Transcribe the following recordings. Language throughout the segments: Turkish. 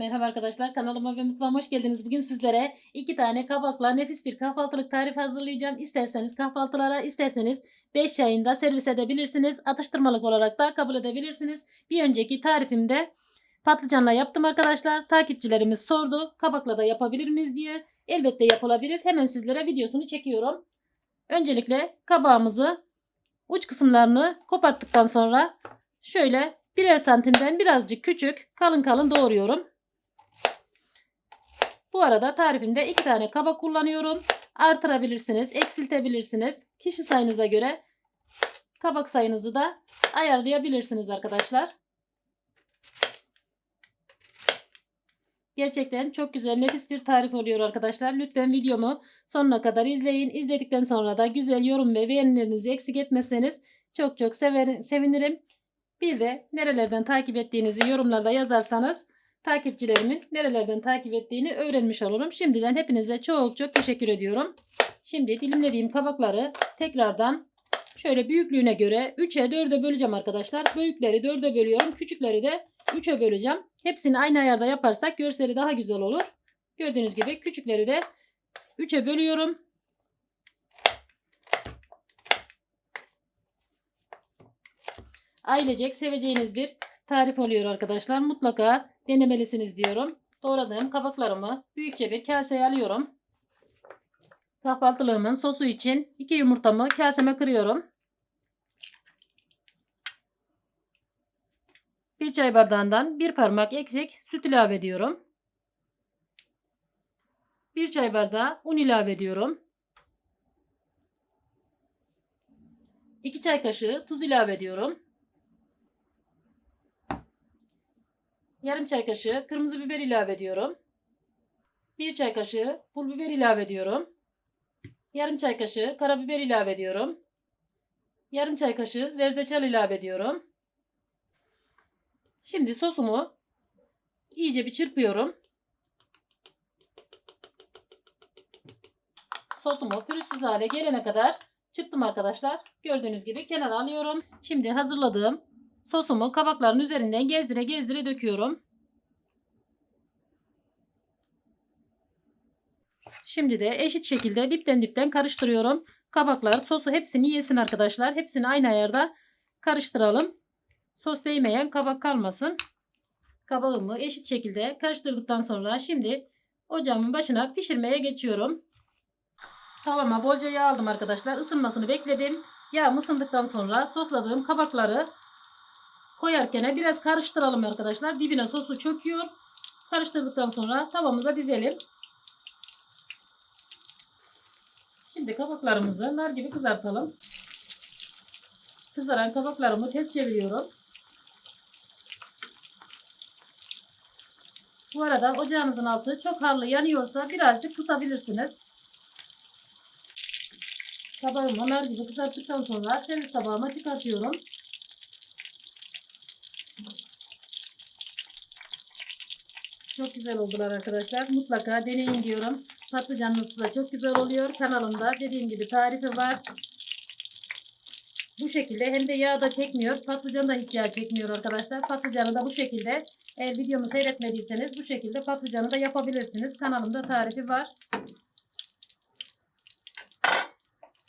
Merhaba arkadaşlar kanalıma ve mutfağıma hoş geldiniz. Bugün sizlere iki tane kabakla nefis bir kahvaltılık tarifi hazırlayacağım. İsterseniz kahvaltılara isterseniz 5 yayında servis edebilirsiniz. Atıştırmalık olarak da kabul edebilirsiniz. Bir önceki tarifimde patlıcanla yaptım arkadaşlar. Takipçilerimiz sordu kabakla da yapabilir miyiz diye. Elbette yapılabilir. Hemen sizlere videosunu çekiyorum. Öncelikle kabağımızı uç kısımlarını koparttıktan sonra şöyle birer santimden birazcık küçük kalın kalın doğruyorum. Bu arada tarifimde iki tane kabak kullanıyorum. Artırabilirsiniz, eksiltebilirsiniz. Kişi sayınıza göre kabak sayınızı da ayarlayabilirsiniz arkadaşlar. Gerçekten çok güzel, nefis bir tarif oluyor arkadaşlar. Lütfen videomu sonuna kadar izleyin. İzledikten sonra da güzel yorum ve beğenilerinizi eksik etmezseniz çok çok sever, sevinirim. Bir de nerelerden takip ettiğinizi yorumlarda yazarsanız takipçilerimin nerelerden takip ettiğini öğrenmiş olurum. Şimdiden hepinize çok çok teşekkür ediyorum. Şimdi dilimlediğim kabakları tekrardan şöyle büyüklüğüne göre 3'e 4'e böleceğim arkadaşlar. Büyükleri 4'e bölüyorum. Küçükleri de 3'e böleceğim. Hepsini aynı ayarda yaparsak görseli daha güzel olur. Gördüğünüz gibi küçükleri de 3'e bölüyorum. Ailecek seveceğiniz bir tarif oluyor arkadaşlar. Mutlaka denemelisiniz diyorum. Doğradığım kabaklarımı büyükçe bir kaseye alıyorum. Kahvaltılığımın sosu için 2 yumurtamı kaseme kırıyorum. 1 çay bardağından 1 parmak eksik süt ilave ediyorum. 1 çay bardağı un ilave ediyorum. 2 çay kaşığı tuz ilave ediyorum. Yarım çay kaşığı kırmızı biber ilave ediyorum. 1 çay kaşığı pul biber ilave ediyorum. Yarım çay kaşığı karabiber ilave ediyorum. Yarım çay kaşığı zerdeçal ilave ediyorum. Şimdi sosumu iyice bir çırpıyorum. Sosumu pürüzsüz hale gelene kadar çırptım arkadaşlar. Gördüğünüz gibi kenara alıyorum. Şimdi hazırladığım sosumu kabakların üzerinden gezdire gezdire döküyorum. Şimdi de eşit şekilde dipten dipten karıştırıyorum. Kabaklar sosu hepsini yesin arkadaşlar. Hepsini aynı ayarda karıştıralım. Sos değmeyen kabak kalmasın. Kabağımı eşit şekilde karıştırdıktan sonra şimdi ocağımın başına pişirmeye geçiyorum. Tavama bolca yağ aldım arkadaşlar. Isınmasını bekledim. Yağım ısındıktan sonra sosladığım kabakları koyarken biraz karıştıralım arkadaşlar. Dibine sosu çöküyor. Karıştırdıktan sonra tavamıza dizelim. Şimdi kabaklarımızı nar gibi kızartalım. Kızaran kabaklarımı ters çeviriyorum. Bu arada ocağınızın altı çok harlı yanıyorsa birazcık kısabilirsiniz. Kabağımı nar gibi kızarttıktan sonra servis tabağıma çıkartıyorum. Çok güzel oldular arkadaşlar. Mutlaka deneyin diyorum. Patlıcanlısı da çok güzel oluyor. Kanalımda dediğim gibi tarifi var. Bu şekilde hem de yağ da çekmiyor. Patlıcan da hiç yağ çekmiyor arkadaşlar. Patlıcanı da bu şekilde eğer videomu seyretmediyseniz bu şekilde patlıcanı da yapabilirsiniz. Kanalımda tarifi var.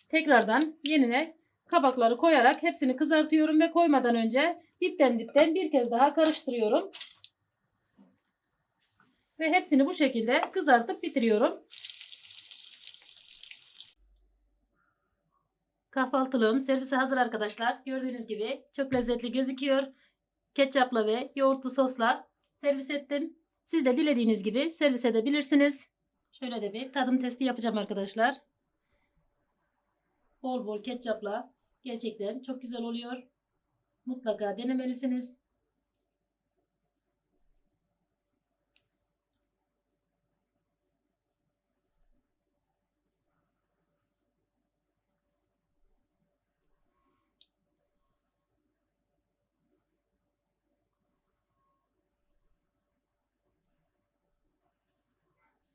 Tekrardan yenine kabakları koyarak hepsini kızartıyorum ve koymadan önce dipten dipten bir kez daha karıştırıyorum. Ve hepsini bu şekilde kızartıp bitiriyorum. Kahvaltılığım servise hazır arkadaşlar. Gördüğünüz gibi çok lezzetli gözüküyor. Ketçapla ve yoğurtlu sosla servis ettim. Siz de dilediğiniz gibi servis edebilirsiniz. Şöyle de bir tadım testi yapacağım arkadaşlar. Bol bol ketçapla gerçekten çok güzel oluyor. Mutlaka denemelisiniz.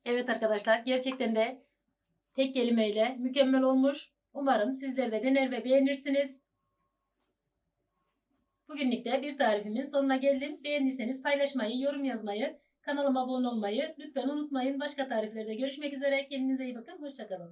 Evet arkadaşlar gerçekten de tek kelimeyle mükemmel olmuş. Umarım sizler de dener ve beğenirsiniz. Bugünlük de bir tarifimin sonuna geldim. Beğendiyseniz paylaşmayı, yorum yazmayı, Kanalıma abone olmayı lütfen unutmayın. Başka tariflerde görüşmek üzere. Kendinize iyi bakın. Hoşçakalın.